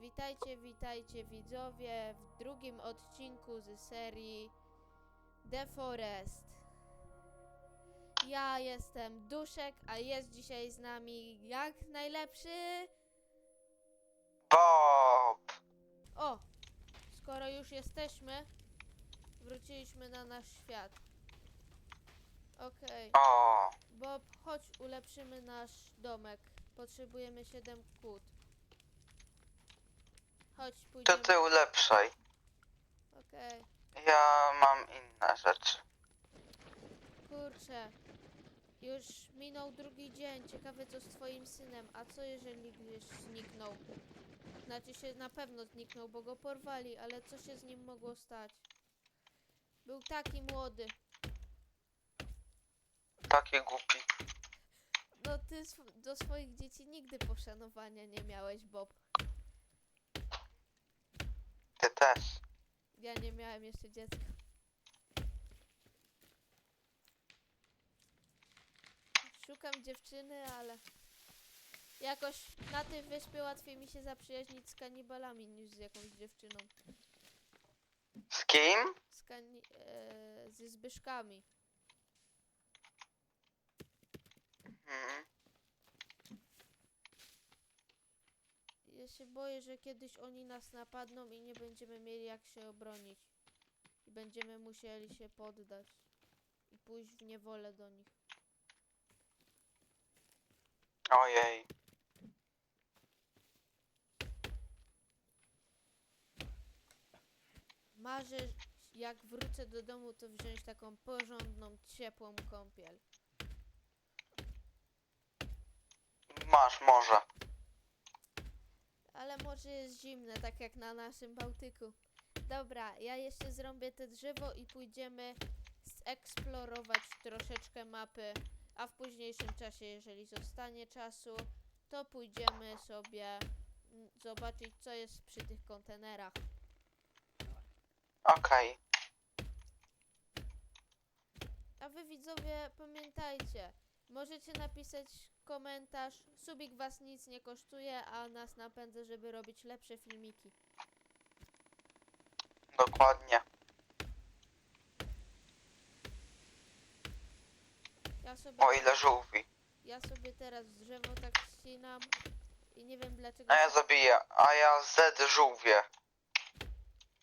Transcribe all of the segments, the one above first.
Witajcie, witajcie widzowie w drugim odcinku z serii The Forest. Ja jestem Duszek, a jest dzisiaj z nami jak najlepszy. Bob! O! Skoro już jesteśmy, wróciliśmy na nasz świat. Okej. O! Bob, chodź ulepszymy nasz domek. Potrzebujemy 7 kłód. Chodź, To pójdziemy. ty ulepszaj. Okej. Ja mam inne rzeczy. Kurczę. Już minął drugi dzień. Ciekawe co z twoim synem. A co jeżeli gdzieś zniknął? Znaczy się na pewno zniknął, bo go porwali, ale co się z nim mogło stać? Był taki młody. Taki głupi. No ty sw- do swoich dzieci nigdy poszanowania nie miałeś, Bob. Też. Ja nie miałem jeszcze dziecka. Szukam dziewczyny, ale jakoś na tej wyspie łatwiej mi się zaprzyjaźnić z kanibalami niż z jakąś dziewczyną. Z kim? Z kani- e, ze Zbyszkami. Się boję, że kiedyś oni nas napadną i nie będziemy mieli jak się obronić. I będziemy musieli się poddać. I pójść w niewolę do nich. Ojej. Marzę, jak wrócę do domu, to wziąć taką porządną, ciepłą kąpiel. Masz może. Ale może jest zimne, tak jak na naszym Bałtyku. Dobra, ja jeszcze zrobię te drzewo i pójdziemy zeksplorować troszeczkę mapy, a w późniejszym czasie, jeżeli zostanie czasu, to pójdziemy sobie mm, zobaczyć, co jest przy tych kontenerach. Okej. A wy widzowie pamiętajcie, możecie napisać komentarz. Subik was nic nie kosztuje, a nas napędza, żeby robić lepsze filmiki. Dokładnie. Ja sobie, O ile żółwi. ja sobie teraz drzewo tak ścinam i nie wiem dlaczego A ja zabiję. A ja Z żółwie.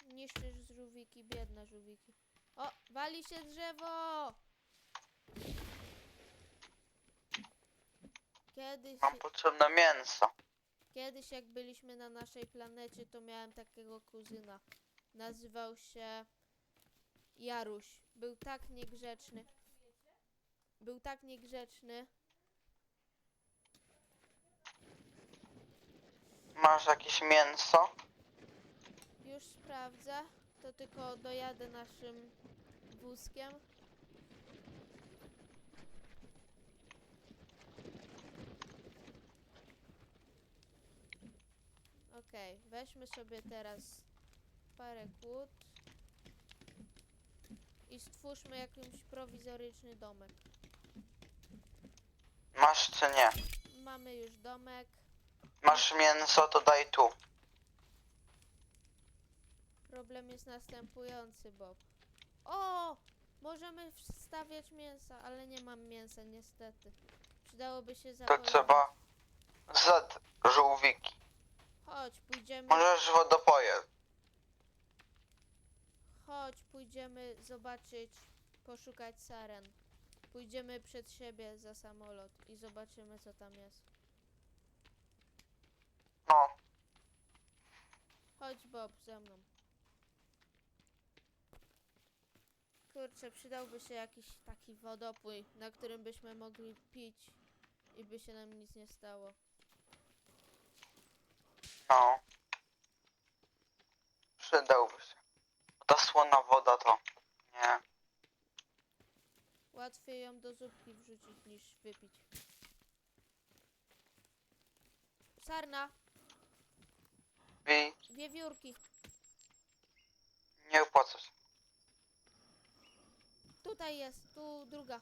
niszczysz żółwiki, biedne żółwiki. O, wali się drzewo! Kiedyś, Mam potrzebne mięso. Kiedyś jak byliśmy na naszej planecie, to miałem takiego kuzyna. Nazywał się Jaruś. Był tak niegrzeczny. Był tak niegrzeczny. Masz jakieś mięso? Już sprawdzę. To tylko dojadę naszym wózkiem. Okej, weźmy sobie teraz parę kłód i stwórzmy jakiś prowizoryczny domek. Masz czy nie? Mamy już domek. Masz mięso, to daj tu. Problem jest następujący, Bob. O! Możemy wstawiać mięsa, ale nie mam mięsa niestety. Przydałoby się To zachować. trzeba Z żółwiki. Chodź, pójdziemy. Możesz wodopoje. Chodź, pójdziemy zobaczyć, poszukać saren. Pójdziemy przed siebie za samolot i zobaczymy co tam jest. No. Chodź Bob ze mną. Kurczę, przydałby się jakiś taki wodopój, na którym byśmy mogli pić i by się nam nic nie stało. No. Przydałby się. Ta słona woda to... Nie. Łatwiej ją do zupki wrzucić niż wypić. Sarna, I wiewiórki. nie opłaca się. Tutaj jest, tu druga.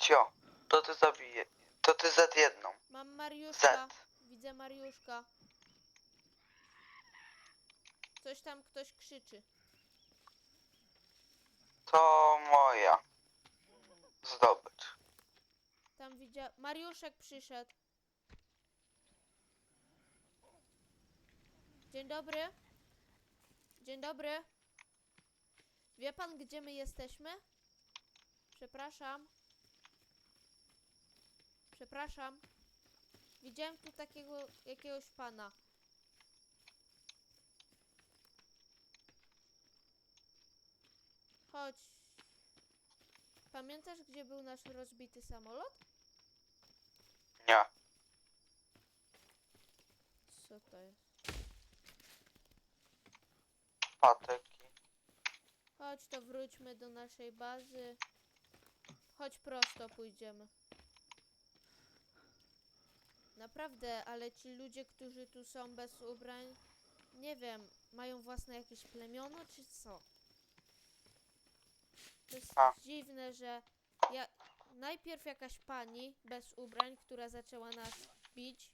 Cio, to ty zabije. To ty Z jedną. Mam Mariuszka. Widzę Mariuszka. Coś tam ktoś krzyczy. To moja zdobycz. Tam widzia... Mariuszek przyszedł. Dzień dobry. Dzień dobry. Wie pan, gdzie my jesteśmy? Przepraszam. Przepraszam. Widziałem tu takiego jakiegoś pana. Chodź. Pamiętasz, gdzie był nasz rozbity samolot? Nie. Co to jest? Patyki. Chodź, to wróćmy do naszej bazy. Chodź prosto pójdziemy. Naprawdę, ale ci ludzie, którzy tu są bez ubrań, nie wiem, mają własne jakieś plemiono, czy co? To jest A. dziwne, że ja... najpierw jakaś pani bez ubrań, która zaczęła nas bić.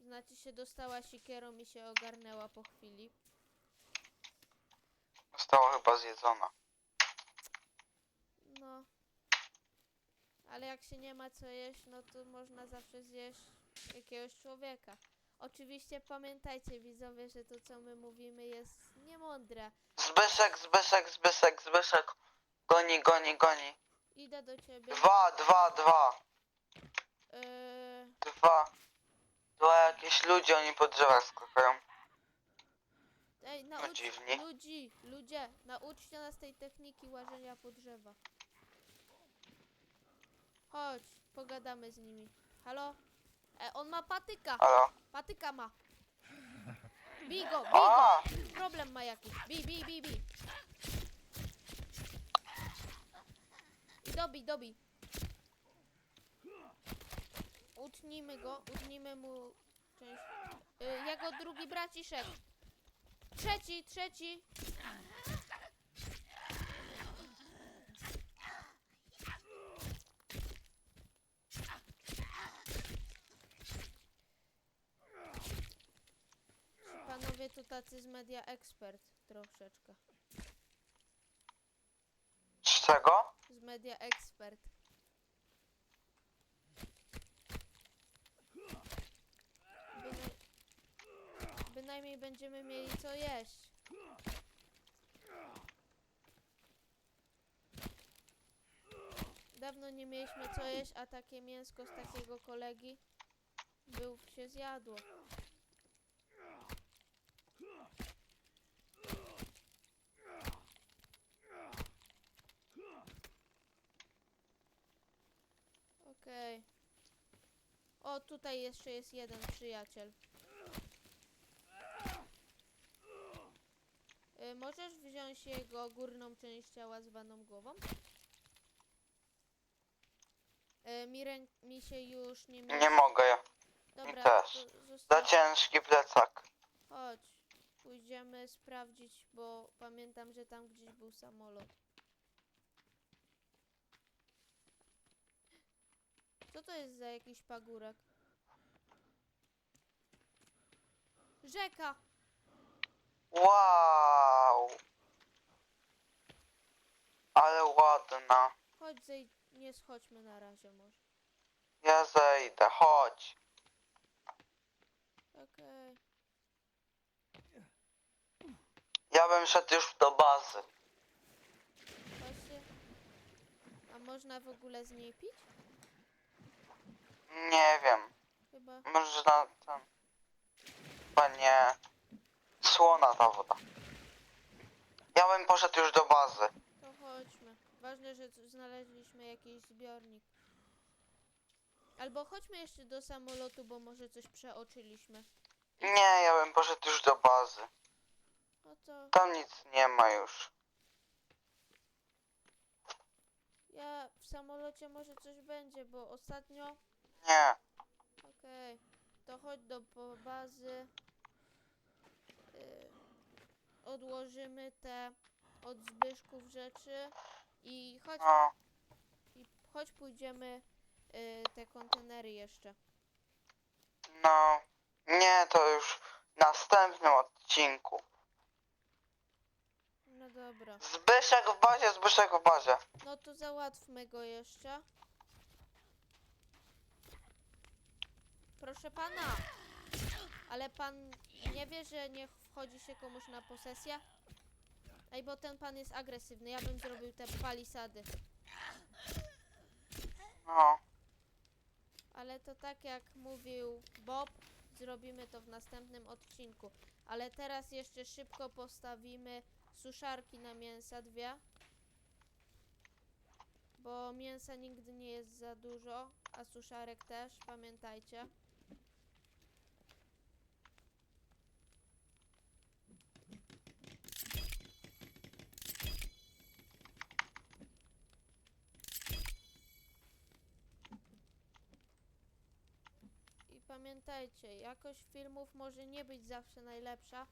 Znaczy się dostała sikierą i się ogarnęła po chwili. Została chyba zjedzona. No. Ale jak się nie ma co jeść, no to można zawsze zjeść jakiegoś człowieka. Oczywiście pamiętajcie widzowie, że to co my mówimy jest niemądre. Zbyszek, Zbyszek, Zbyszek, Zbyszek. Goni, goni, goni. Idę do ciebie. Dwa, dwa, dwa. Yy, Dwa. Dwa jakieś ludzie, oni po drzewach skakają. ej, No naucz dziwnie. ludzi, ludzie, nauczcie nas tej techniki łażenia po drzewach. Chodź, pogadamy z nimi. Halo? E, on ma patyka. Halo? Patyka ma. Bij go, bij go. A! Problem ma jakiś. Bij, bij, bij, bij. I dobij, dobij. Utnijmy go, utnijmy mu część. Y, jego drugi braciszek. Trzeci, trzeci. To tacy z media expert troszeczkę. Z czego? Z media expert. Bynaj... Bynajmniej będziemy mieli co jeść. Dawno nie mieliśmy co jeść, a takie mięsko z takiego kolegi był się zjadło. Okej. O, tutaj jeszcze jest jeden przyjaciel. Y, możesz wziąć jego górną część ciała zwaną głową? Y, mi, ręk, mi się już nie mieści. Nie mogę. Dobra, też. to Za ciężki plecak. Chodź. Pójdziemy sprawdzić, bo pamiętam, że tam gdzieś był samolot. Co to jest za jakiś pagórek? Rzeka! Wow! Ale ładna. Chodź, zej... nie schodźmy na razie może. Ja zejdę, chodź. Okej. Ja bym szedł już do bazy. Chodźcie. A można w ogóle z niej pić? Nie wiem. Chyba. Może na ten... Chyba nie. Słona ta woda. Ja bym poszedł już do bazy. To chodźmy. Ważne, że znaleźliśmy jakiś zbiornik. Albo chodźmy jeszcze do samolotu, bo może coś przeoczyliśmy. Nie, ja bym poszedł już do bazy. No to Tam nic nie ma już. ja w samolocie może coś będzie, bo ostatnio... Nie. Okej. To chodź do po- bazy. Yy, odłożymy te od Zbyszków rzeczy. I chodź, No. i chodź pójdziemy yy, te kontenery jeszcze. No. Nie, to już w następnym odcinku. No dobra. Zbyszek w bazie, Zbyszek w bazie. No to załatwmy go jeszcze. Proszę pana. Ale pan nie wie, że nie wchodzi się komuś na posesję? Ej, bo ten pan jest agresywny. Ja bym zrobił te palisady. No. Ale to tak jak mówił Bob, zrobimy to w następnym odcinku. Ale teraz jeszcze szybko postawimy suszarki na mięsa dwie. Bo mięsa nigdy nie jest za dużo, a suszarek też, pamiętajcie. I pamiętajcie, jakość filmów może nie być zawsze najlepsza,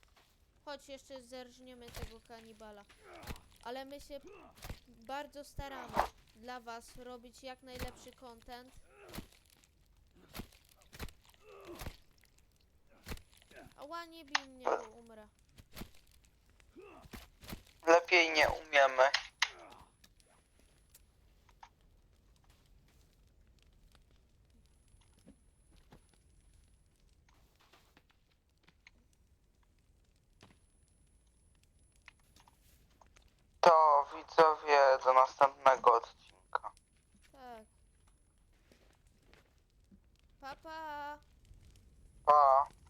choć jeszcze zerżniemy tego kanibala. Ale my się bardzo staramy dla Was robić jak najlepszy content. Ała, nie bij mnie, bo umrę. Lepiej nie umiemy. To widzowie do następnego odcinka. Tak. Papa! Pa. Pa.